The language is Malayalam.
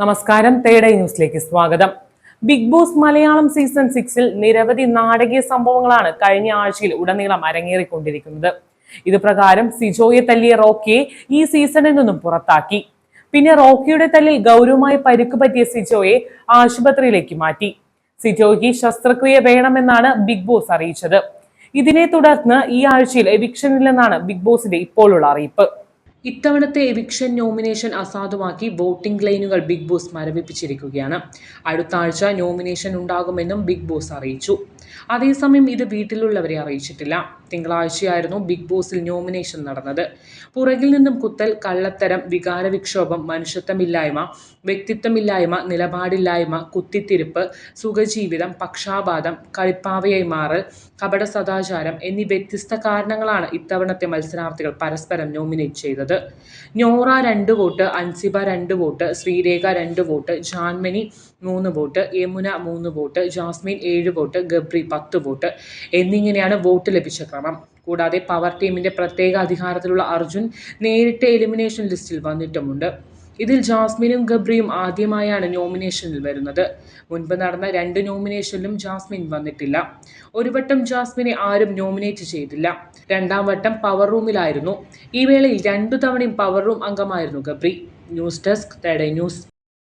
നമസ്കാരം തേടൈ ന്യൂസിലേക്ക് സ്വാഗതം. ബിഗ് ബോസ് മലയാളം സീസൺ സിക്സിൽ നിരവധി നാടകീയ സംഭവങ്ങളാണ് കഴിഞ്ഞ ആഴ്ചയിൽ ഉടനീളം അരങ്ങേറിക്കൊണ്ടിരിക്കുന്നത്. ഇത് പ്രകാരം സിജോയെ തല്ലിയ റോക്കിയെ ഈ സീസണിൽ നിന്നും പുറത്താക്കി. പിന്നെ റോക്കിയുടെ തല്ലിൽ ഗൗരവമായി പരിക്ക് പറ്റിയ സിജോയെ ആശുപത്രിയിലേക്ക് മാറ്റി. സിജോയ്ക്ക് ശസ്ത്രക്രിയ വേണമെന്നാണ് ബിഗ് ബോസ് അറിയിച്ചത്. ഇതിനെ തുടർന്ന് ഈ ആഴ്ചയിൽ എവിക്ഷനില്ലെന്നാണ് ബിഗ് ബോസിന്റെ ഇപ്പോഴുള്ള അറിയിപ്പ്. ഇത്തവണത്തെ എവിക്ഷൻ നോമിനേഷൻ അസാധുവാക്കി വോട്ടിംഗ് ലൈനുകൾ ബിഗ് ബോസ് മരവിപ്പിച്ചിരിക്കുകയാണ്. അടുത്ത ആഴ്ച നോമിനേഷൻ ഉണ്ടാകുമെന്നും ബിഗ് ബോസ് അറിയിച്ചു. അതേസമയം ഇത് വീട്ടിലുള്ളവരെ അറിയിച്ചിട്ടില്ല. തിങ്കളാഴ്ചയായിരുന്നു ബിഗ് ബോസിൽ നോമിനേഷൻ നടന്നത്. പുറകിൽ നിന്നും കുത്തൽ കള്ളത്തരം വികാരവിക്ഷോഭം മനുഷ്യത്വമില്ലായ്മ വ്യക്തിത്വമില്ലായ്മ നിലപാടില്ലായ്മ കുത്തിത്തിരിപ്പ് സുഖജീവിതം പക്ഷാപാതം കളിപ്പാവയായി മാറൽ കപട സദാചാരം എന്നീ വ്യത്യസ്ത കാരണങ്ങളാണ് ഇത്തവണത്തെ മത്സരാർത്ഥികൾ പരസ്പരം നോമിനേറ്റ് ചെയ്തത്. നോറ രണ്ട് വോട്ട് അൻസിബ രണ്ട് വോട്ട് ശ്രീരേഖ രണ്ട് വോട്ട് ജാൻമനി മൂന്ന് വോട്ട് യമുന മൂന്ന് വോട്ട് ജാസ്മിൻ ഏഴ് വോട്ട് ഗബ്രി പത്ത് വോട്ട് എന്നിങ്ങനെയാണ് വോട്ട് ലഭിച്ച ക്രമം. കൂടാതെ പവർ ടീമിന്റെ പ്രത്യേക അധികാരത്തിലുള്ള അർജുൻ നേരിട്ട് എലിമിനേഷൻ ലിസ്റ്റിൽ വന്നിട്ടുമുണ്ട്. ഇതിൽ ജാസ്മിനും ഗബ്രിയും ആദ്യമായാണ് നോമിനേഷനിൽ വരുന്നത്. മുൻപ് നടന്ന രണ്ട് നോമിനേഷനിലും ജാസ്മിൻ വന്നിട്ടില്ല. ഒരു വട്ടം ജാസ്മിനെ ആരും നോമിനേറ്റ് ചെയ്തില്ല. രണ്ടാം വട്ടം പവർ റൂമിലായിരുന്നു ഈ വേളയിൽ രണ്ടു തവണയും പവർ റൂം അംഗമായിരുന്നു ഗബ്രി. ന്യൂസ് ഡെസ്ക് തേഡേ ന്യൂസ്.